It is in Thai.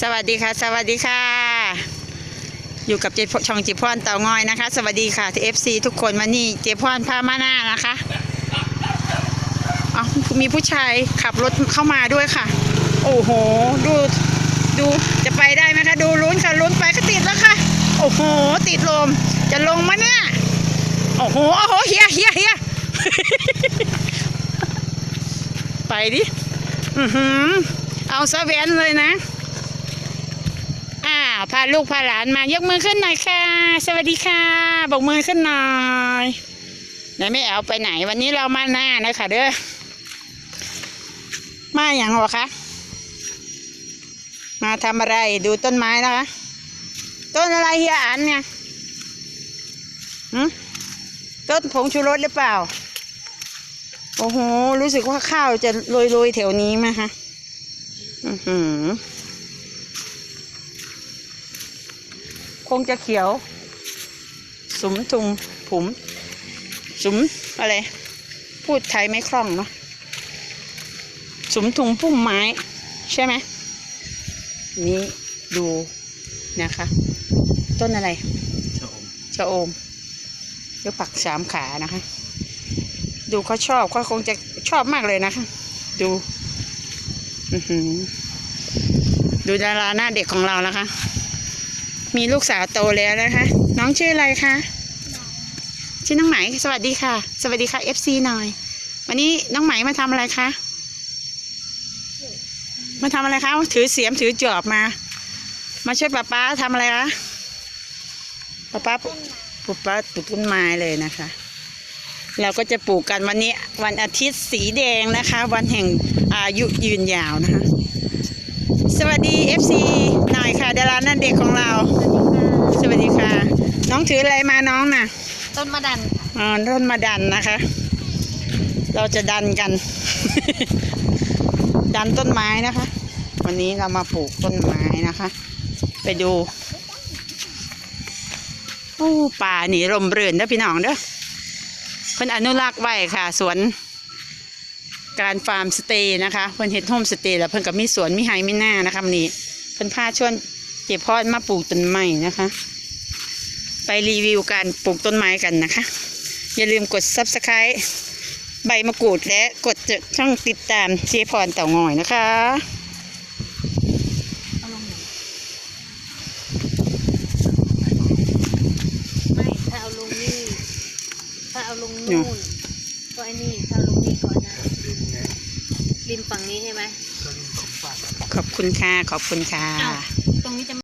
สวัสดีค่ะ สวัสดีค่ะ อยู่กับเจพช่องจิพรเต่างอยนะคะ สวัสดีค่ะที่เอฟซีทุกคนมานี่เจพรพามาหน้านะคะอ๋อมีผู้ชายขับรถเข้ามาด้วยค่ะ โอ้โห ดูดูจะไปได้ไหมคะดูลุ้นค่ะลุ้นไปก็ติดแล้วค่ะ โอ้โห ติดลมจะลงมาเนี่ยโอ้โหโอ้โหเฮียเฮียเฮียไปดิอือหือเอาซะแวนเลยนะ พาลูกพาหลานมายกมือขึ้นหน่อยค่ะ สวัสดีค่ะบอกมือขึ้นหน่อยไหนไม่เอาไปไหน วันนี้เรามาหน้านะคะเด้อมาอย่างหรอคะมาทำอะไรดูต้นไม้นะคะ ต้นอะไรเฮียอันเนี่ยต้นผงชูรสหรือเปล่า โอ้โห รู้สึกว่าข้าวจะโรยๆแถวนี้ไหมคะอือหือ คงจะเขียว สุมทุงผุม สุมอะไร พูดไทยไม่คล่องเนาะสุมทุงพุ่มไม้ ใช่ไหมนี่ดูนะคะ ต้นอะไรชะอมชะโอมหรือปักสามขานะคะ ดูเขาชอบเขาคงจะชอบมากเลยนะคะ ดูอือหือดูดาราหน้าเด็กของเรานะคะ มีลูกสาวโตแล้วนะคะ น้องชื่ออะไรคะชื่อน้องไหมสวัสดีค่ะ สวัสดีค่ะ FC หน่อย วันนี้น้องไหมมาทำอะไรคะมาทำอะไรคะถือเสียมถือจอบมา มาช่วยป้าป้าทำอะไรคะป้าป้าปลูกปลูกป้าปลูกต้นไม้เลยนะคะ เราก็จะปลูกกันวันนี้วันอาทิตย์สีแดงนะคะ วันแห่งอายุยืนยาวนะคะ สวัสดี FC หน่อยค่ะ ดารานั่นเด็กของเรา สวัสดีค่ะ น้องถืออะไรมาน้องน่ะ ต้นมะดันค่ะอ๋อร่นมาดันนะคะ เราจะดันกัน ดันต้นไม้นะคะ วันนี้เรามาปลูกต้นไม้นะคะ ไปดูโอ้ป่านี่ร่มรื่นเด้อพี่น้องเด้อเพิ่นอนุรักษ์ไว้ค่ะ สวนการฟาร์มสเตย์นะคะ เพิ่นเฮ็ดโฮมสเตย์แล้วเพิ่นก็มีสวนมีไฮมีหน้านะคะวันนี้เพิ่นพาชวนเจ็บพอดมาปลูกต้นไม้นะคะ ไปรีวิวการปลูกต้นไม้กันนะคะ อย่าลืมกด subscribe ใบมะกรูดและกดช่องติดตามเจพรเต่างอยนะคะเอาลงหน่อยไม่ถ้าเอาลงนี่ถ้าเอาลงนู่นก็ไอ้นี่ถ้าเอาลงนี่ก่อนนะริมฝั่งนี้ใช่ไหมขอบคุณค่ะ ขอบคุณค่ะอ้าวตรงนี้จะ